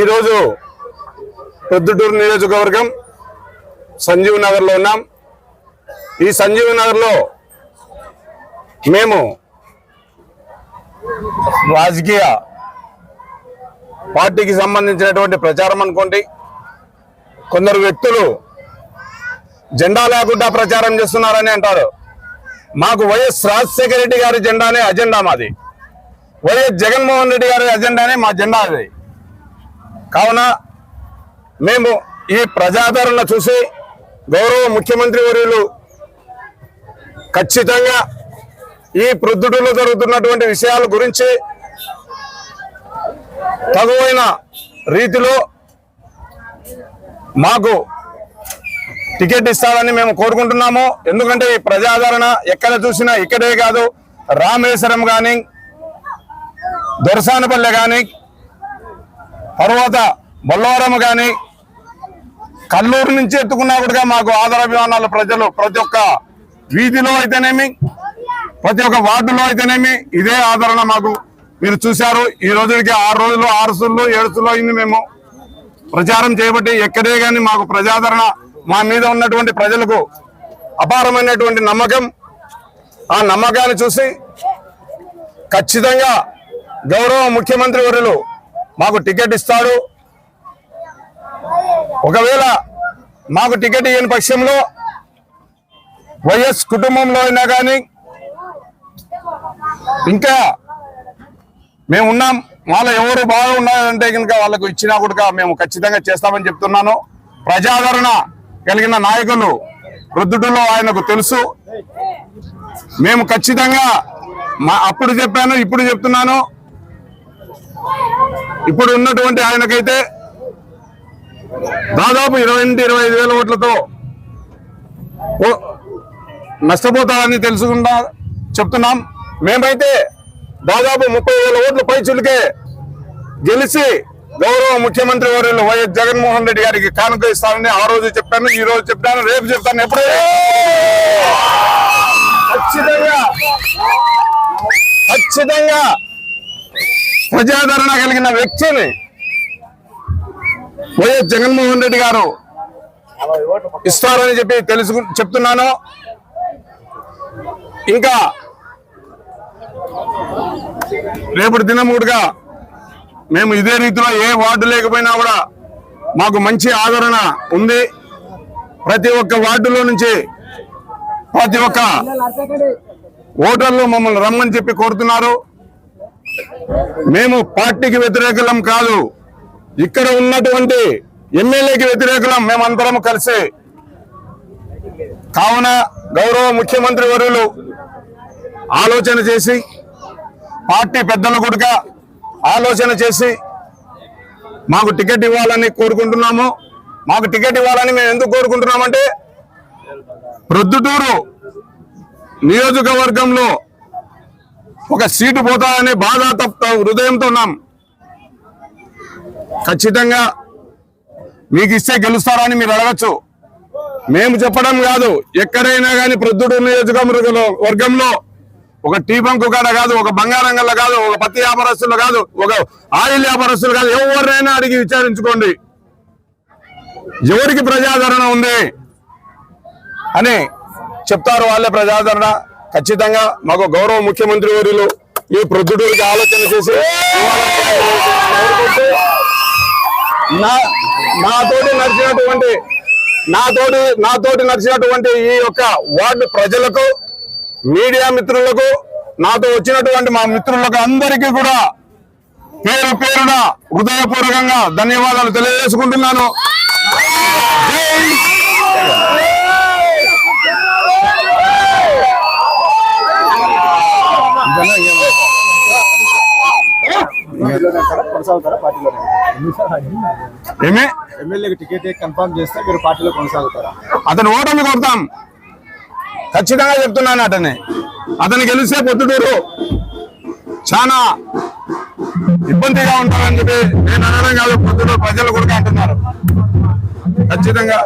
ఈరోజు ప్రొద్దుటూరు నియోజకవర్గం సంజీవ్ నగర్లో ఉన్నాం. ఈ సంజీవ్ నగర్లో మేము రాజకీయ పార్టీకి సంబంధించినటువంటి ప్రచారం అనుకోండి. కొందరు వ్యక్తులు జెండా లేకుండా ప్రచారం చేస్తున్నారని అంటారు. మాకు వైఎస్ రాజశేఖర రెడ్డి గారి జెండానే అజెండా మాది. వైఎస్ జగన్మోహన్ రెడ్డి గారి అజెండానే మా జెండా అది. కావున మేము ఈ ప్రజాదరణ చూసి గౌరవ ముఖ్యమంత్రి వర్యులు ఖచ్చితంగా ఈ ప్రొద్దుటూరులో జరుగుతున్నటువంటి విషయాల గురించి తగువైన రీతిలో మాకు టికెట్ ఇస్తారని మేము కోరుకుంటున్నాము. ఎందుకంటే ఈ ప్రజాదరణ ఎక్కడ చూసినా ఇక్కడే కాదు. రామేశ్వరం కానీ దొరసానపల్లె కానీ తర్వాత బొల్లవరం కానీ కల్లూరు నుంచి ఎత్తుకున్నా కూడా మాకు ఆదరాభిమానాలు ప్రజలు ప్రతి ఒక్క వీధిలో అయితేనేమి ప్రతి ఒక్క వార్డులో అయితేనేమి ఇదే ఆదరణ మాకు. మీరు చూశారు ఈ రోజుకి ఆరు రోజులు ఆరు సుళ్ళు ఏడు సుళ్ళు అయింది మేము. ప్రచారం చేయబట్టి ఎక్కడే కానీ మాకు ప్రజాదరణ మా మీద ఉన్నటువంటి ప్రజలకు అపారమైనటువంటి నమ్మకం. ఆ నమ్మకాన్ని చూసి ఖచ్చితంగా గౌరవ ముఖ్యమంత్రి వర్యులు మాకు టికెట్ ఇస్తాడు. ఒకవేళ మాకు టికెట్ ఇవ్వని పక్షంలో వైఎస్ కుటుంబంలో అయినా కానీ ఇంకా మేము ఉన్నాం. వాళ్ళ ఎవరు బాగా ఉన్నారంటే కనుక వాళ్ళకు ఇచ్చినా కూడా మేము ఖచ్చితంగా చేస్తామని చెప్తున్నాను. ప్రజాదరణ కలిగిన నాయకులు వృద్ధుడులో ఆయనకు తెలుసు. మేము ఖచ్చితంగా మా అప్పుడు చెప్పాను ఇప్పుడు చెప్తున్నాను. ఇప్పుడు ఉన్నటువంటి ఆయనకైతే దాదాపు ఇరవై నుండి ఇరవై ఐదు వేల ఓట్లతో ఓ- నష్టపోతారని తెలుసుకుంటా చెప్తున్నాం. మేమైతే దాదాపు ముప్పై వేల ఓట్ల పైచులకే గెలిచి గౌరవ ముఖ్యమంత్రి వర్యులు వైఎస్ జగన్మోహన్ రెడ్డి గారికి కానుక ఇస్తానని ఆ రోజు చెప్పాను ఈ రోజు చెప్పాను రేపు చెప్తాను ఎప్పుడే. ఖచ్చితంగా ఖచ్చితంగా ప్రజాదరణ కలిగిన వ్యక్తిని వైఎస్ జగన్మోహన్ రెడ్డి గారు ఇస్తారని చెప్పి తెలుసు చెప్తున్నాను. ఇంకా రేపటి దినమూడుగా మేము ఇదే రీతిలో ఏ వార్డు లేకపోయినా కూడా మాకు మంచి ఆదరణ ఉంది. ప్రతి ఒక్క వార్డులో నుంచి ప్రతి ఒక్క ఓటర్లు మమ్మల్ని రమ్మని చెప్పి కోరుతున్నారు. మేము పార్టీకి వ్యతిరేకులం కాదు. ఇక్కడ ఉన్నటువంటి ఎమ్మెల్యేకి వ్యతిరేకులం మేమందరం కలిసి. కావున గౌరవ ముఖ్యమంత్రి వర్యులు ఆలోచన చేసి పార్టీ పెద్దల కూడా ఆలోచన చేసి మాకు టికెట్ ఇవ్వాలని కోరుకుంటున్నాము. మాకు టికెట్ ఇవ్వాలని మేము ఎందుకు కోరుకుంటున్నామంటే ప్రొద్దుటూరు నియోజకవర్గంలో ఒక సీటు పోతాదనే బాధ తప్ప హృదయంతో ఉన్నాం. ఖచ్చితంగా మీకు ఇస్తే గెలుస్తారని మీరు అడగచ్చు. మేము చెప్పడం కాదు ఎక్కడైనా కానీ ప్రొద్దుడు నియోజకవర్గంలో వర్గంలో ఒక టీ బంకు కాడ కాదు ఒక బంగారం గల్ల కాదు ఒక పత్తి వ్యాపారస్తులు కాదు ఒక ఆయిల్ వ్యాపారస్తులు కాదు ఎవరినైనా అడిగి విచారించుకోండి. ఎవరికి ప్రజాదరణ ఉంది అని చెప్తారు వాళ్ళే ప్రజాదరణ. ఖచ్చితంగా మాకు గౌరవ ముఖ్యమంత్రి వర్యులు ఈ ప్రొద్దుటూరికి ఆలోచన చేసి నా నాతోటి నడిచినటువంటి నాతోటి నాతోటి నడిచినటువంటి ఈ యొక్క వార్డు ప్రజలకు మీడియా మిత్రులకు నాతో వచ్చినటువంటి మా మిత్రులకు అందరికీ కూడా పేరు పేరున హృదయపూర్వకంగా ధన్యవాదాలు తెలియజేసుకుంటున్నాను. కొనసాగుతారా పార్టీలో ఎమ్మెల్యేకి టికెట్ కన్ఫర్మ్ చేస్తే మీరు పార్టీలో కొనసాగుతారా? అతను ఓటమి కొడతాం. ఖచ్చితంగా చెప్తున్నాను అతన్ని. అతను గెలిస్తే పొద్దుటూరు చాలా ఇబ్బందిగా ఉంటారని చెప్పి నేను అనడం కాదు పొద్దుటూరు ప్రజలు కూడా అంటున్నారు. ఖచ్చితంగా.